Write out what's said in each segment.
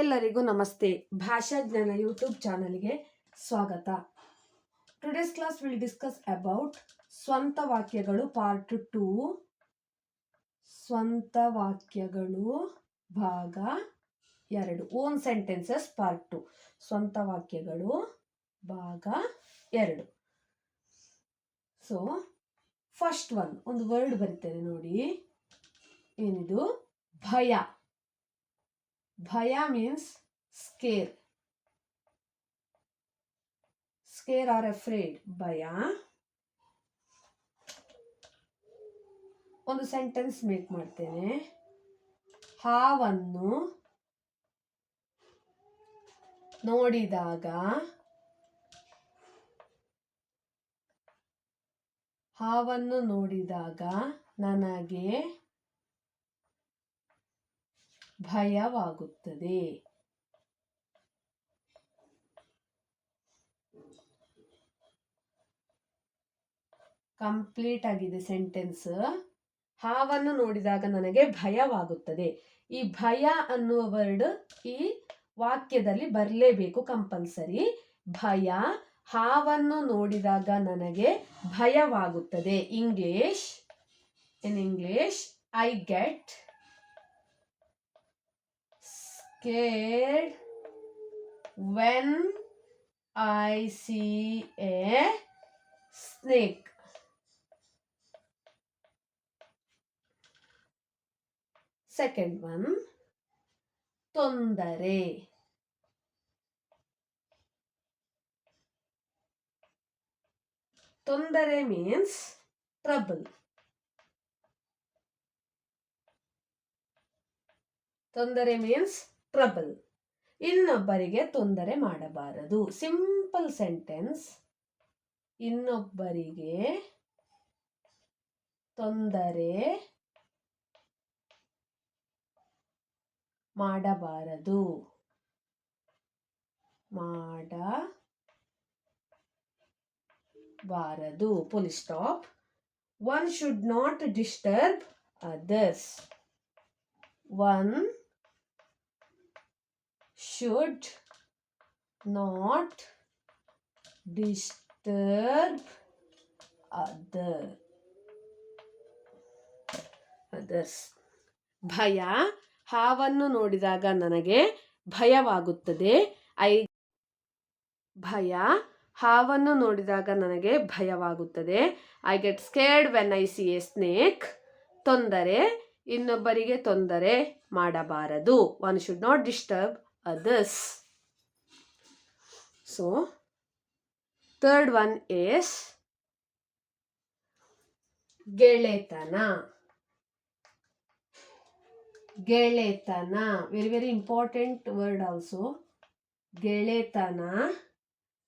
ಎಲ್ಲರಿಗೂ ನಮಸ್ತೆ. ಭಾಷಾ ಜ್ಞಾನ ಯೂಟ್ಯೂಬ್ ಚಾನಲ್ಗೆ ಸ್ವಾಗತ. Today's class will discuss about ಸ್ವಂತ ವಾಕ್ಯಗಳು ಪಾರ್ಟ್ ಟೂ ಸ್ವಂತ ವಾಕ್ಯಗಳು ಭಾಗ ಎರಡು. ಓನ್ ಸೆಂಟೆನ್ಸಸ್ ಪಾರ್ಟ್ ಟು ಸ್ವಂತ ವಾಕ್ಯಗಳು ಭಾಗ ಎರಡು. ಸೊ ಫಸ್ಟ್ ಒನ್ ಒಂದು ವರ್ಡ್ ಬರ್ತೇನೆ ನೋಡಿ. ಏನಿದು? ಭಯ. ಭಯ means scare scare or afraid ಭಯ ಒಂದು ಸೆಂಟೆನ್ಸ್ ಮೇಕ್ ಮಾಡ್ತೇನೆ. ಹಾವನ್ನು ನೋಡಿದಾಗ ಹಾವನ್ನು ನೋಡಿದಾಗ ನನಗೆ ಭಯವಾಗುತ್ತದೆ. ಕಂಪ್ಲೀಟ್ ಆಗಿದೆ ಸೆಂಟೆನ್ಸ್. ಹಾವನ್ನು ನೋಡಿದಾಗ ನನಗೆ ಭಯವಾಗುತ್ತದೆ. ಈ ಭಯ ಅನ್ನುವ ವರ್ಡ್ ಈ ವಾಕ್ಯದಲ್ಲಿ ಬರಲೇಬೇಕು ಕಂಪಲ್ಸರಿ. ಭಯ, ಹಾವನ್ನು ನೋಡಿದಾಗ ನನಗೆ ಭಯವಾಗುತ್ತದೆ. English in English I get kid when I see a snake. Second one, Tondare. Tondare means trouble. Tondare means trouble ಇನ್ನೊಬ್ಬರಿಗೆ ತೊಂದರೆ ಮಾಡಬಾರದು. Simple sentence. ಇನ್ನೊಬ್ಬರಿಗೆ ತೊಂದರೆ ಮಾಡಬಾರದು. ಮಾಡಬಾರದು. Police stop. One should not disturb others. One should not disturb other, others. ಭಯ ಹಾವನ್ನು ನೋಡಿದಾಗ ನನಗೆ ಭಯವಾಗುತ್ತದೆ. ಐ ಭಯ ಹಾವನ್ನು ನೋಡಿದಾಗ ನನಗೆ ಭಯವಾಗುತ್ತದೆ. I get scared when I see a snake ತೊಂದರೆ, ಇನ್ನೊಬ್ಬರಿಗೆ ತೊಂದರೆ ಮಾಡಬಾರದು. One should not disturb others. So, third one is ಗೆಳೆತನ ಗೆಳೆತನ very very important word also ಗೆಳೆತನ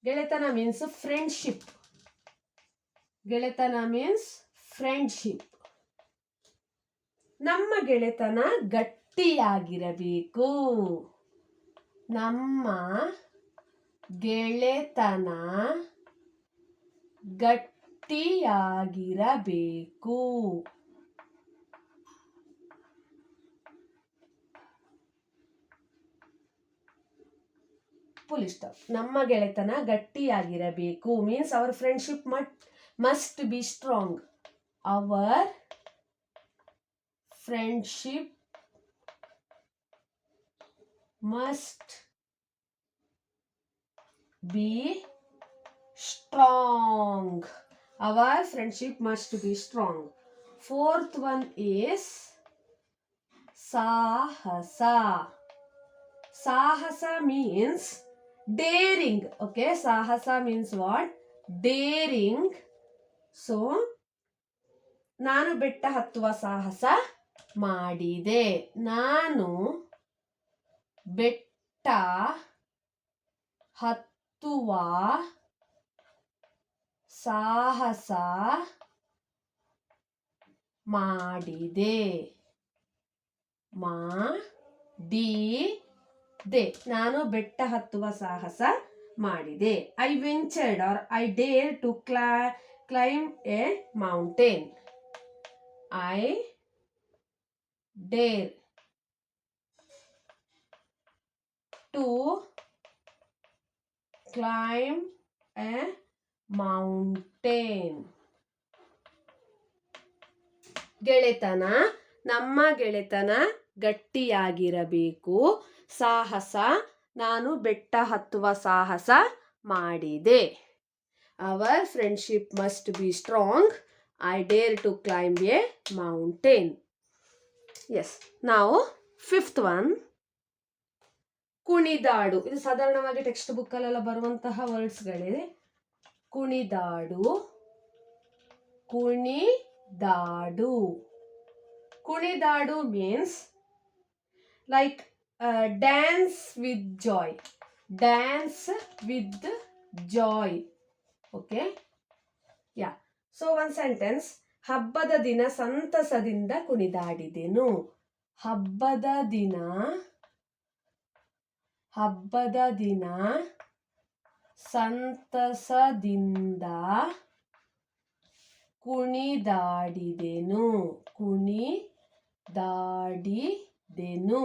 ಗೆಳೆತನ ಮೀನ್ಸ್ ಫ್ರೆಂಡ್ಶಿಪ್ ಗೆಳೆತನ ಮೀನ್ಸ್ ಫ್ರೆಂಡ್ಶಿಪ್ ನಮ್ಮ ಗೆಳೆತನ ಗಟ್ಟಿಯಾಗಿರಬೇಕು. ನಮ್ಮ ಗೆಳೆತನ ಗಟ್ಟಿಯಾಗಿರಬೇಕು. ಪುಲಿಸ್ ಸ್ಟಾಪ್ ನಮ್ಮ ಗೆಳೆತನ ಗಟ್ಟಿಯಾಗಿರಬೇಕು. Means our friendship mu must be strong our friendship must be strong. Our friendship must be strong. Fourth one is Sahasa. Sahasa means daring. Okay, Sahasa means what? Daring. So, ನಾನು ಬೆಟ್ಟ ಹತ್ತುವ ಸಾಹಸ ಮಾಡಿದೆ ನಾನು ಬೆಟ್ಟ ಹತ್ತುವ ಸಾಹಸ ಮಾಡಿದೆ. ಮಾಡಿದೆ. ನಾನು ಬೆಟ್ಟ ಹತ್ತುವ ಸಾಹಸ ಮಾಡಿದೆ. I ventured or I dare to cla climb a mountain I dare to climb a mountain ಗೆಳೆತನ, ನಮ್ಮ ಗೆಳೆತನ ಗಟ್ಟಿಯಾಗಿರಬೇಕು. ಸಾಹಸ, ನಾನು ಬೆಟ್ಟ ಹತ್ತುವ ಸಾಹಸ ಮಾಡಿದೆ. Our friendship must be strong I dare to climb a mountain yes ನಾವು ಫಿಫ್ತ್ ಒನ್ ಕುಣಿದಾಡು. ಇದು ಸಾಧಾರಣವಾಗಿ ಟೆಕ್ಸ್ಟ್ ಬುಕ್ಕಲ್ಲೆಲ್ಲ ಬರುವಂತಹ ವರ್ಡ್ಸ್ಗಳಿದೆ ಕುಣಿದಾಡು. ಕುಣಿದಾಡು. ಕುಣಿದಾಡು means like dance with joy dance with joy okay yeah so one sentence ಹಬ್ಬದ ದಿನ ಸಂತಸದಿಂದ ಕುಣಿದಾಡಿದೆನು. ಹಬ್ಬದ ದಿನ ಹಬ್ಬದ ದಿನ, ಸಂತಸದಿಂದ ಕುಣಿದಾಡಿದೆನು ಕುಣಿದಾಡಿದೆನು.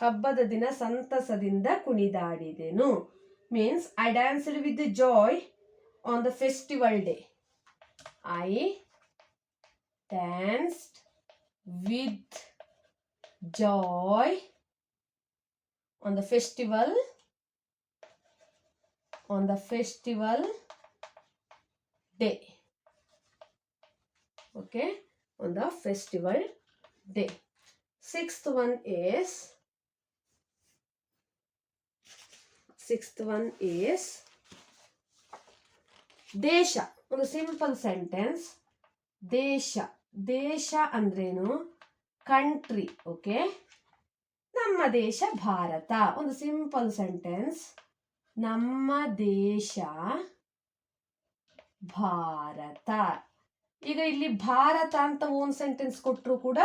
ಹಬ್ಬದ ದಿನ ಸಂತಸದಿಂದ ಕುಣಿದಾಡಿದೆನು. Means I danced with joy on the festival day I danced with joy on the festival on the festival day okay on the festival day sixth one is sixth one is ದೇಶ ಒಂದು simple sentence ದೇಶ ದೇಶ ಅಂದ್ರೇನು country okay ನಮ್ಮ ದೇಶ ಭಾರತ. ಒಂದು simple sentence ನಮ್ಮ ದೇಶ ಭಾರತ. ಈಗ ಇಲ್ಲಿ ಭಾರತ ಅಂತ ಒಂದು ಸೆಂಟೆನ್ಸ್ ಕೊಟ್ಟರು ಕೂಡ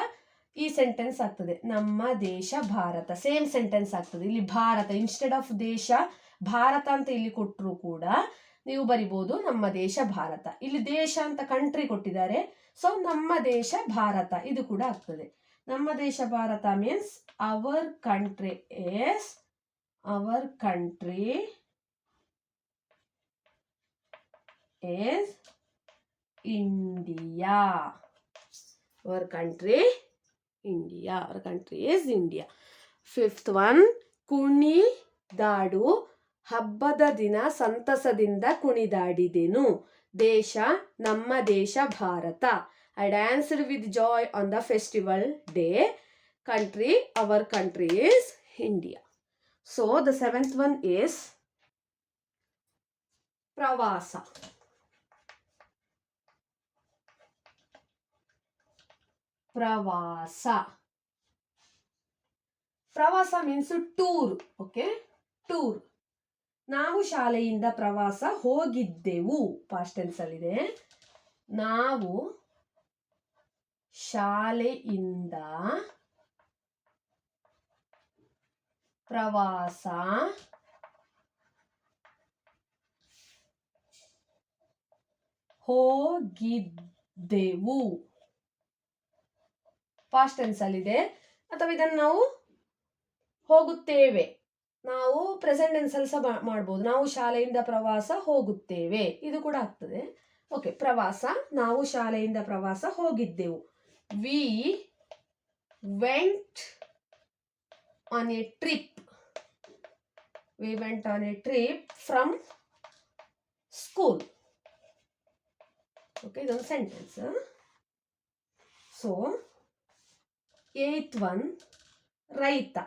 ಈ ಸೆಂಟೆನ್ಸ್ ಆಗ್ತದೆ. ನಮ್ಮ ದೇಶ ಭಾರತ. ಸೇಮ್ ಸೆಂಟೆನ್ಸ್ ಆಗ್ತದೆ. ಇಲ್ಲಿ ಭಾರತ ಇನ್ಸ್ಟೆಡ್ ಆಫ್ ದೇಶ, ಭಾರತ ಅಂತ ಇಲ್ಲಿ ಕೊಟ್ಟರು ಕೂಡ ನೀವು ಬರಿಬೋದು ನಮ್ಮ ದೇಶ ಭಾರತ. ಇಲ್ಲಿ ದೇಶ ಅಂತ ಕಂಟ್ರಿ ಕೊಟ್ಟಿದ್ದಾರೆ. ಸೊ ನಮ್ಮ ದೇಶ ಭಾರತ. ಇದು ಕೂಡ ಆಗ್ತದೆ. ನಮ್ಮ ದೇಶ Bharat means our country is our country is India our country India our country is India fifth one ಕುಣಿ ದಾಡು. ಹಬ್ಬದ ದಿನ ಸಂತಸದಿಂದ ಕುಣಿದಾಡಿದೆನು. ದೇಶ ನಮ್ಮ ದೇಶ Bharat. I danced with joy on the festival day country our country is India so the seventh one is ಪ್ರವಾಸ ಪ್ರವಾಸ ಪ್ರವಾಸ ಮೀನ್ಸ್ ಟೂರ್ ಓಕೆ ಟೂರ್ ನಾವು ಶಾಲೆಯಿಂದ ಪ್ರವಾಸ ಹೋಗಿದ್ದೆವು. ಪಾಸ್ಟ್ ಟೆನ್ಸ್ ನಾವು ಶಾಲೆಯಿಂದ ಪ್ರವಾಸ ಹೋಗಿದ್ದೆವು. ಪಾಸ್ಟ್ ಟೆನ್ಸ್ ಅಲ್ಲಿದೆ. ಅಥವಾ ಇದನ್ನು ನಾವು ಹೋಗುತ್ತೇವೆ. ನಾವು ಪ್ರೆಸೆಂಟ್ ಟೆನ್ಸ್ ಅಲ್ಲಿ ಸಹ ಮಾಡ್ಬೋದು. ನಾವು ಶಾಲೆಯಿಂದ ಪ್ರವಾಸ ಹೋಗುತ್ತೇವೆ. ಇದು ಕೂಡ ಆಗ್ತದೆ. ಓಕೆ ಪ್ರವಾಸ. ನಾವು ಶಾಲೆಯಿಂದ ಪ್ರವಾಸ ಹೋಗಿದ್ದೆವು. We went on a trip we went on a trip from school okay ಇದೊಂದು ಸೆಂಟೆನ್ಸ್ ಸೊ ಏತ್ ಒನ್ ರೈತ.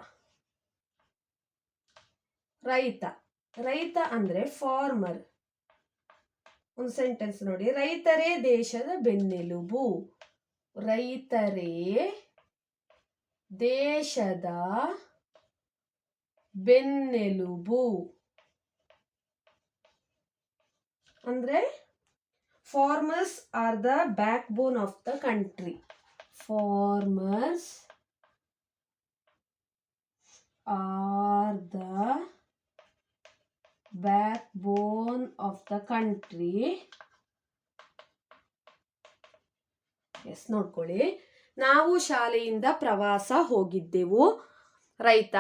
ರೈತ. ರೈತ ಅಂದರೆ ಫಾರ್ಮರ್ ಒಂದು ಸೆಂಟೆನ್ಸ್ ನೋಡಿ. ರೈತರೇ ದೇಶದ ಬೆನ್ನೆಲುಬು. ರೈತರೇ, ದೇಶದ ಬೆನ್ನೆಲುಬು. ಅಂದ್ರೆ farmers are the backbone of the country farmers are the backbone of the country. Yes, ನೋಡ್ಕೊಳ್ಳಿ. ನಾವು ಶಾಲೆಯಿಂದ ಪ್ರವಾಸ ಹೋಗಿದ್ದೆವು. ರೈತ,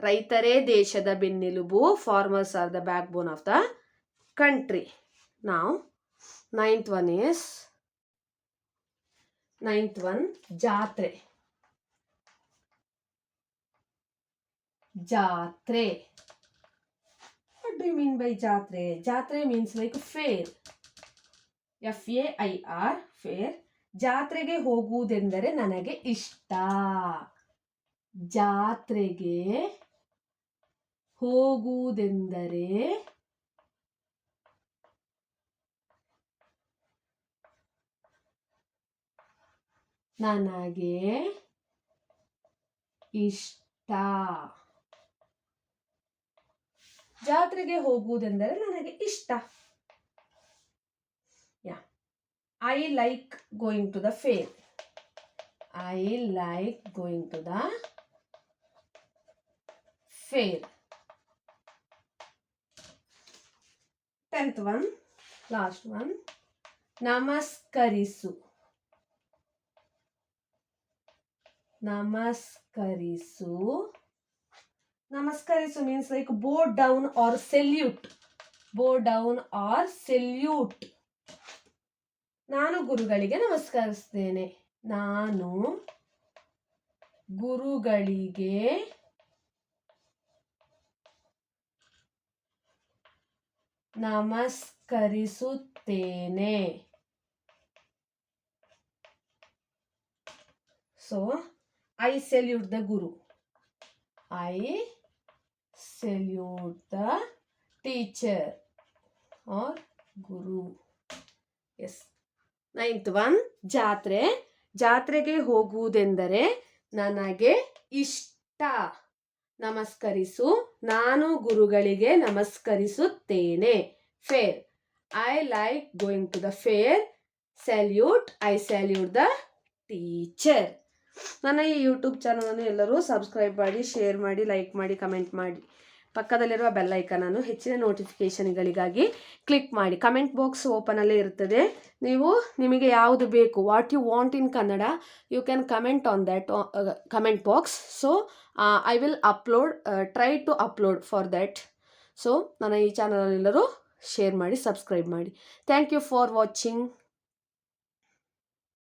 ರೈತರೇ ದೇಶದ ಬೆನ್ನೆಲುಬು farmers are the backbone of the country ನಾವು ninth one is ninth one ಜಾತ್ರೆ. ಜಾತ್ರೆ ಮೀನ್ ಬೈ ಜಾತ್ರೆ? ಜಾತ್ರೆ means like fair F A I R fair ಜಾತ್ರೆಗೆ ಹೋಗುವುದೆಂದರೆ ನನಗೆ ಇಷ್ಟ. ಜಾತ್ರೆಗೆ ಹೋಗುವುದೆಂದರೆ ನನಗೆ ಇಷ್ಟ. ಜಾತ್ರೆಗೆ ಹೋಗುವುದೆಂದರೆ ನನಗೆ ಇಷ್ಟ. I like going to the fair. I like going to the fair. Tenth one, last one. Namaskarisu. Namaskarisu. Namaskarisu means like bow down or salute. Bow down or salute. ನಾನು ಗುರುಗಳಿಗೆ ನಮಸ್ಕರಿಸ್ತೇನೆ. ನಾನು ಗುರುಗಳಿಗೆ ನಮಸ್ಕರಿಸುತ್ತೇನೆ. So I salute the guru I salute the teacher or guru yes ninth one ಜಾತ್ರೆ. ಜಾತ್ರೆಗೆ ಹೋಗುವುದೆಂದರೆ ನನಗೆ ಇಷ್ಟ. ನಮಸ್ಕರಿಸು. ನಾನು ಗುರುಗಳಿಗೆ ನಮಸ್ಕರಿಸುತ್ತೇನೆ. Fair I like going to the fair salute I salute the teacher ನನ್ನ ಈ ಯೂಟ್ಯೂಬ್ ಚಾನಲನ್ನು ಎಲ್ಲರೂ ಸಬ್ಸ್ಕ್ರೈಬ್ ಮಾಡಿ ಶೇರ್ ಮಾಡಿ ಲೈಕ್ ಮಾಡಿ ಕಮೆಂಟ್ ಮಾಡಿ. ಪಕ್ಕದಲ್ಲಿರುವ ಬೆಲ್ ಐಕನನ್ನು ಹೆಚ್ಚಿನ ನೋಟಿಫಿಕೇಷನ್ಗಳಿಗಾಗಿ ಕ್ಲಿಕ್ ಮಾಡಿ. ಕಮೆಂಟ್ ಬಾಕ್ಸ್ ಓಪನಲ್ಲೇ ಇರುತ್ತದೆ ನೀವು ನಿಮಗೆ ಯಾವುದು ಬೇಕು what you want in Kannada you can comment on that comment box so I will upload try to upload for that so ನನ್ನ ಈ ಚಾನಲನ್ನೆಲ್ಲರೂ ಶೇರ್ ಮಾಡಿ ಸಬ್ಸ್ಕ್ರೈಬ್ ಮಾಡಿ. Thank you for watching